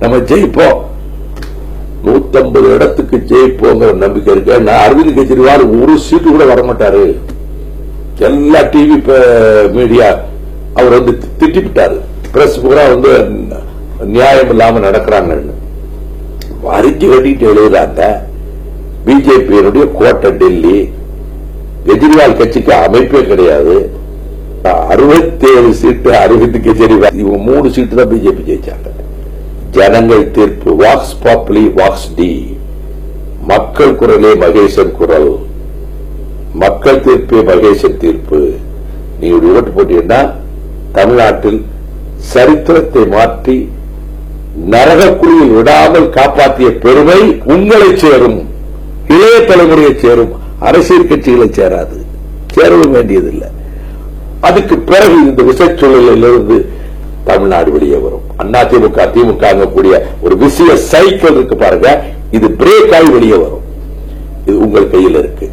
நம்ம ஜெயிப்போம். நூத்தம்பது இடத்துக்கு ஜெயிப்போங்கிற நம்பிக்கை இருக்கு. நான் அரவிந்த் கெஜ்ரிவால் ஒரு சீட்டு கூட வரமாட்டாரு. எல்லா டிவி மீடியா அவர் வந்து திட்டிவிட்டாரு. பிரஸ் பூரா வந்து நியாயம் இல்லாம நடக்கிறாங்கன்னு வரிக்கு கட்டிட்டு எழுதுறாங்க. பிஜேபியினுடைய கோட்டை டெல்லி. கெஜ்ரிவால் கட்சிக்கு அமைப்பே கிடையாது. அறுபத்தேழு சீட்டு அரவிந்த் கெஜ்ரிவால். இவங்க மூணு சீட்டு தான் பிஜேபி ஜெயிச்சாங்க. ஜனங்கள் தீர்ப்பு. வாக்ஸ் பாப்புலி வாக்ஸ் டி மக்கள் குரலே மகேசன் குரல். மக்கள் தீர்ப்பே மகேசன் தீர்ப்பு. நீ ஒரு ஓட்டு போட்டீங்கன்னா தமிழ்நாட்டில் சரித்திரத்தை மாற்றி நரகக்குழியில் விடாமல் காப்பாற்றிய பெருமை உங்களை சேரும். இளைய தலைமுறையை சேரும். அரசியல் கட்சிகளை சேராது. சேரவும் வேண்டியதில்லை. அதுக்கு பிறகு இந்த விசச்சூழலிலிருந்து தமிழ்நாடு வெளியே வரும். அண்ணா திமுக திமுக கூடிய ஒரு விஷய சைக்கிள் இருக்கு பாருங்க. இது பிரேக் ஆகி வெளியே வரும். இது உங்கள் கையில் இருக்கு.